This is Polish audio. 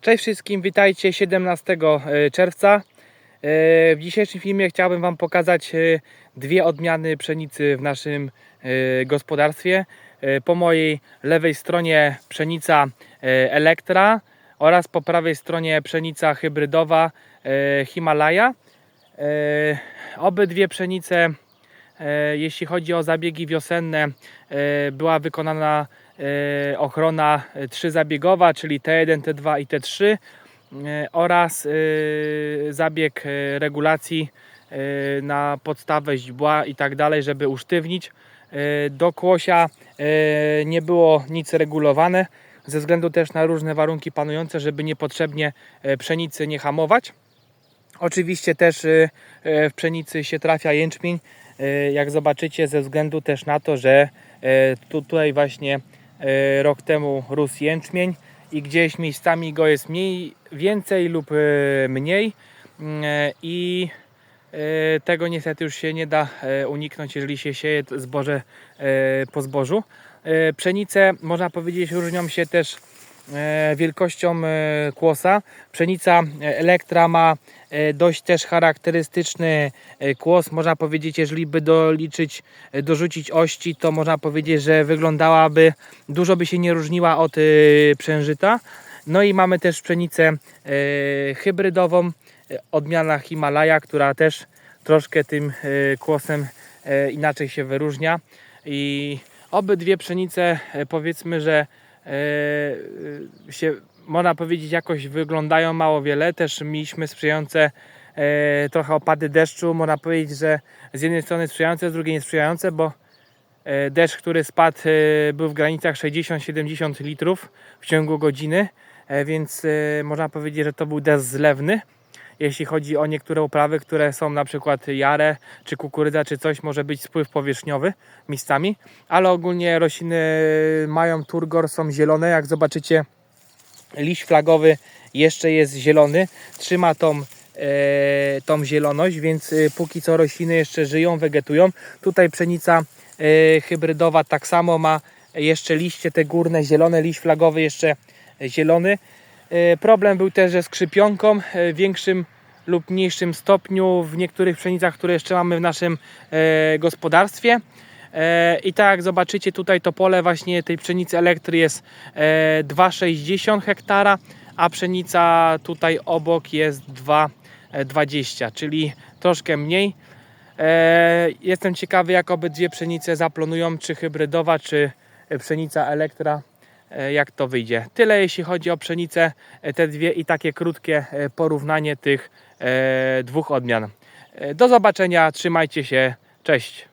Cześć wszystkim, witajcie 17 czerwca. E, W dzisiejszym filmie chciałbym Wam pokazać e, dwie odmiany pszenicy w naszym e, gospodarstwie. E, Po mojej lewej stronie pszenica e, Elektra oraz po prawej stronie pszenica hybrydowa e, Himalaya. E, Obydwie pszenice, e, jeśli chodzi o zabiegi wiosenne, e, była wykonana e, ochrona e, trzybiegowa, czyli T1, T2 i T3 e, oraz e, zabieg e, regulacji e, na podstawę źdźbła i tak dalej, żeby usztywnić. E, Do kłosia e, nie było nic regulowane, ze względu też na różne warunki panujące, żeby niepotrzebnie e, pszenicy nie hamować. Oczywiście też w pszenicy się trafia jęczmień, jak zobaczycie, ze względu też na to, że tu, tutaj właśnie rok temu rósł jęczmień i gdzieś miejscami go jest mniej, więcej lub y, mniej Y, i y, tego niestety już się nie da uniknąć, jeżeli się sieje zboże po zbożu. Pszenice, można powiedzieć, różnią się też e, wielkością e, kłosa. Pszenica e, Elektra ma e, dość też charakterystyczny e, kłos. Można powiedzieć, jeżeli by doliczyć, e, dorzucić ości, to można powiedzieć, że wyglądałaby, dużo by się nie różniła od e, przężyta. No i mamy też pszenicę e, hybrydową, e, odmiana Himalaya, która też troszkę tym e, kłosem e, inaczej się wyróżnia. I obydwie pszenice, e, powiedzmy, że e, się, można powiedzieć, jakoś wyglądają mało wiele. Też mieliśmy sprzyjające e, trochę opady deszczu. Można powiedzieć, że z jednej strony sprzyjające, z drugiej niesprzyjające, bo e, deszcz, który spadł, e, był w granicach 60-70 litrów w ciągu godziny, e, więc e, można powiedzieć, że to był deszcz zlewny. Jeśli chodzi o niektóre uprawy, które są na przykład jarę, czy kukurydza, czy coś, może być spływ powierzchniowy miejscami, ale ogólnie rośliny mają turgor, są zielone. Jak zobaczycie, liść flagowy jeszcze jest zielony, trzyma tą, e, tą zieloność, więc e, póki co rośliny jeszcze żyją, wegetują. Tutaj pszenica e, hybrydowa tak samo ma jeszcze liście te górne zielone, liść flagowy jeszcze zielony. E, Problem był też ze skrzypionką e, w większym lub mniejszym stopniu w niektórych pszenicach, które jeszcze mamy w naszym e, gospodarstwie. I tak jak zobaczycie tutaj to pole właśnie tej pszenicy elektry jest e, 2,60 hektara, a pszenica tutaj obok jest 2,20, czyli troszkę mniej. Jestem ciekawy jak obydwie pszenice zaplanują, czy hybrydowa, czy pszenica elektra, jak to wyjdzie. Tyle jeśli chodzi o pszenicę, e, te dwie i takie krótkie e, porównanie tych e, dwóch odmian. E, Do zobaczenia, trzymajcie się, cześć.